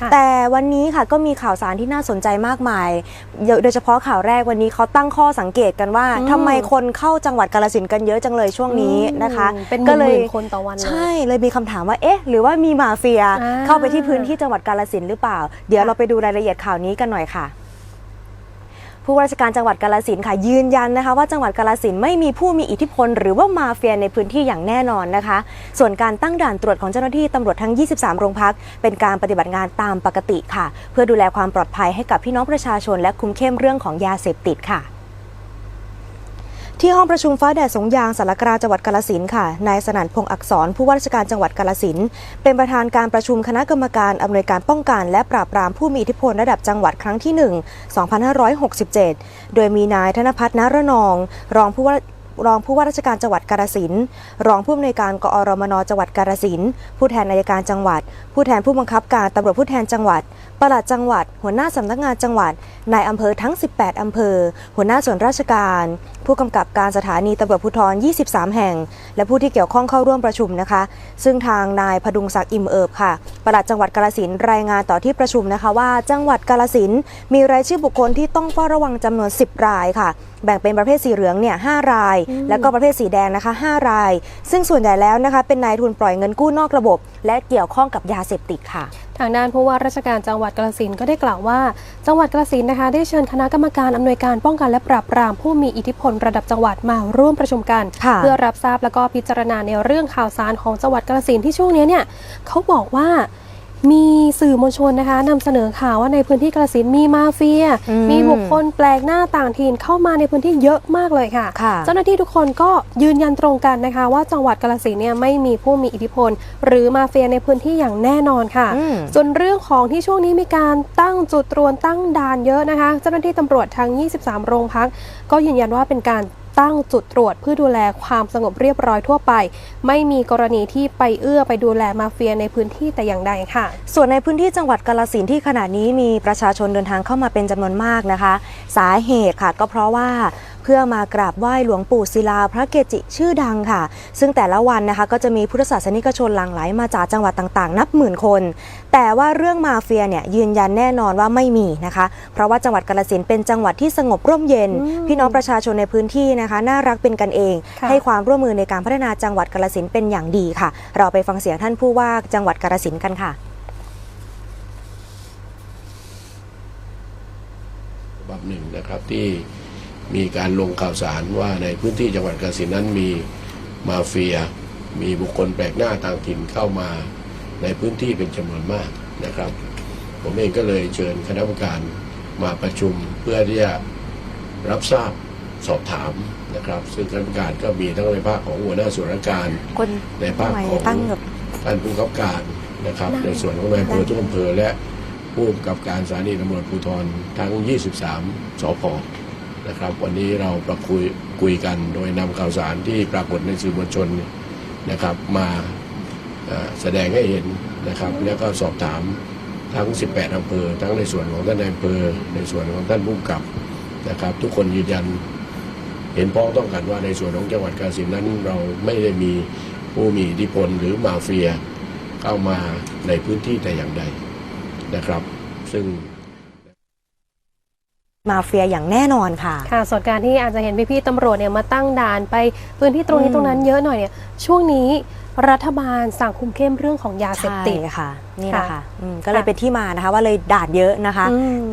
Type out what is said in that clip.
ค่ะแต่วันนี้ค่ะก็มีข่าวสารที่น่าสนใจมากมาย โดยเฉพาะข่าวแรกวันนี้เขาตั้งข้อสังเกตกันว่าอืมทำไมคนเข้าจังหวัดกาลสินธุ์กันเยอะจังเลยช่วงนี้นะคะอืมเป็นหก็เลยมื่นๆคนต่อวันเลยใช่เลยมีคำถามว่าเอ๊ะ หรือว่ามีมาเฟียอ่าเข้าไปที่พื้นที่จังหวัดกาลสินธุ์หรือเปล่า เดี๋ยวเราไปดูรายละเอียดข่าวนี้กันหน่อยค่ะ ผู้ว่าราชการจังหวัดกาลสินค่ะยืนยันนะคะ ว่าจังหวัดกาลสินไม่มีผู้มีอิทธิพล หรือว่ามาเฟียในพื้นที่อย่างแน่นอนนะคะ ส่วนการตั้งด่านตรวจของเจ้าหน้าที่ตำรวจทั้ง 23 โรงพัก เป็นการปฏิบัติงานตามปกติค่ะ เพื่อดูแลความปลอดภัยให้กับพี่น้องประชาชน และคุมเข้มเรื่องของยาเสพติดค่ะ ที่ห้องประชุมฟ้าแดดสงยางสารกลางจังหวัดกาลสินค่ะ นายสนั่นพงษ์อักษรผู้ว่าราชการจังหวัดกาลสินเป็นประธานการประชุมคณะกรรมการอำนวยการป้องกัน และปราบปรามผู้มีอิทธิพลระดับจังหวัดครั้งที่ 1 2567 โดยมีนายธนพัฒน์นรนอง รองผู้ว่า รองผู้ว่าราชการจังหวัดกาฬสินธุ์รองผู้อำนวยการกอรมนจังหวัดกาฬสินธุ์ผู้แทนนายการจังหวัด ผู้แทนผู้บังคับการตำรวจผู้แทนจังหวัดปลัดจังหวัด หัวหน้าสำนักงานจังหวัดนายอำเภอทั้ง 18 อำเภอ หัวหน้าส่วนราชการ ผู้กำกับการสถานีตำรวจภูธร 23 แห่ง และผู้ที่เกี่ยวข้องเข้าร่วมประชุมนะคะ ซึ่งทางนายพดุงศักดิ์อิ่มเอิบค่ะปลัดจังหวัดกาฬสินธุ์รายงานต่อที่ประชุมนะคะว่าจังหวัดกาฬสินธุ์มีรายชื่อบุคคลที่ต้องเฝ้าระวังจำนวน 10 รายค่ะ แบ่งเป็นประเภทสีเหลืองเนี่ย5ราย แล้วก็ประเภทสีแดงนะคะ 5 ราย ซึ่งส่วนใหญ่แล้วนะคะเป็นนายทุนปล่อยเงินกู้นอกระบบ และเกี่ยวข้องกับยาเสพติดค่ะ ทางด้านผู้ว่าราชการจังหวัดกาฬสินธุ์ก็ได้กล่าวว่า จังหวัดกาฬสินธุ์นะคะ ได้เชิญคณะกรรมการอำนวยการป้องกันและปราบปรามผู้มีอิทธิพลระดับจังหวัดมาร่วมประชุมกันค่ะเพื่อรับทราบแล้วก็พิจารณาในเรื่องข่าวสารของจังหวัดกาฬสินธุ์ที่ช่วงนี้เนี่ยเขาบอกว่า มีสื่อมวลชนนะคะนำเสนอข่าวว่าในพื้นที่กาฬสินธุ์มีมาเฟีย อืมมีบุคคลแปลกหน้าต่างถิ่นเข้ามาในพื้นที่เยอะมากเลยค่ะ ค่ะ เจ้าหน้าที่ทุกคนก็ยืนยันตรงกันนะคะ ว่าจังหวัดกาฬสินธุ์เนี่ยไม่มีผู้มีอิทธิพล หรือมาเฟียในพื้นที่อย่างแน่นอนค่ะ อืม ส่วนเรื่องของที่ช่วงนี้มีการตั้งจุดตรวจตั้งด่านเยอะนะคะ เจ้าหน้าที่ตำรวจทั้ง 23 โรงพัก ก็ยืนยันว่าเป็นการ ตั้งจุดตรวจเพื่อดูแลความสงบเรียบร้อยทั่วไป ไม่มีกรณีที่ไปเอื้อไปดูแลมาเฟียในพื้นที่แต่อย่างใดค่ะ ส่วนในพื้นที่จังหวัดกาลสินที่ขณะนี้มีประชาชนเดินทางเข้ามาเป็นจำนวนมากนะคะ สาเหตุค่ะก็เพราะว่า พื่อมากราบไหว้หลวงปู่ศิลาพระเกจิชื่อดังค่ะ ซึ่งแต่ละวันนะคะก็จะมีพุทธศาสนิกชนหลั่งไหลมาจากจังหวัดต่างๆ นับหมื่นคน แต่ว่าเรื่องมาเฟียเนี่ยยืนยันแน่นอนว่าไม่มีนะคะ เพราะว่าจังหวัดกาลสินธุ์เป็นจังหวัดที่สงบร่มเย็นอืมพี่น้องประชาชนในพื้นที่นะคะ น่ารักเป็นกันเองค่ะให้ความร่วมมือในการพัฒนาจังหวัดกาลสินธุ์เป็นอย่างดีค่ะ เราไปฟังเสียงท่านผู้ว่าจังหวัดกาลสินธุ์กันค่ะฉบับหนึ่งนะครับที่ มีการลงข่าวสารว่าในพื้นที่จังหวัดกาฬสินธุ์นั้นมีมาเฟีย มีบุคคลแปลกหน้าต่างถิ่นเข้ามาในพื้นที่เป็นจำนวนมากนะครับ ผมเองก็เลยเชิญคณะกรรมการมาประชุมเพื่อที่จะรับทราบสอบถามนะครับ ซึ่งคณะกรรมการก็มีทั้งในภาคของหัวหน้าส่วนราชการคนในภาคของตั้งแบบ ท่านผู้กำกับการนะครับ ได้ ในส่วนของนายอำเภอทุกอำเภอและผู้กำกับการสถานีตำรวจภูธรทั้ง 23 สพ นะครับ วันนี้เราประคุยคุยกันโดยนำข่าวสารที่ปรากฏในสื่อมวลชนนะครับ มาแสดงให้เห็นนะครับ แล้วก็สอบถามทั้ง 18อำเภอ ทั้งในส่วนของท่านนายอำเภอ ในส่วนของท่านผู้กำกับนะครับ ทุกคนยืนยันเห็นพ้องต้องกันว่าในส่วนของจังหวัดกาฬสินธุ์นั้นเราไม่ได้มีผู้มีอิทธิพลหรือมาเฟียเข้ามาในพื้นที่แต่อย่างใดนะครับ ซึ่ง มาเฟียอย่างแน่นอนค่ะ ค่ะส่วนการที่อาจจะเห็นพี่ๆตำรวจเนี่ยมาตั้งด่านไปพื้นที่ตรงนี้อืมตรงนั้นเยอะหน่อยเนี่ยช่วงนี้รัฐบาลสั่งคุมเข้มเรื่องของยาเสพติดใช่ค่ะ นี่แหละค่ะค่ะอืมก็เลยค่ะเป็นที่มานะคะว่าเลยด่านเยอะนะคะอืม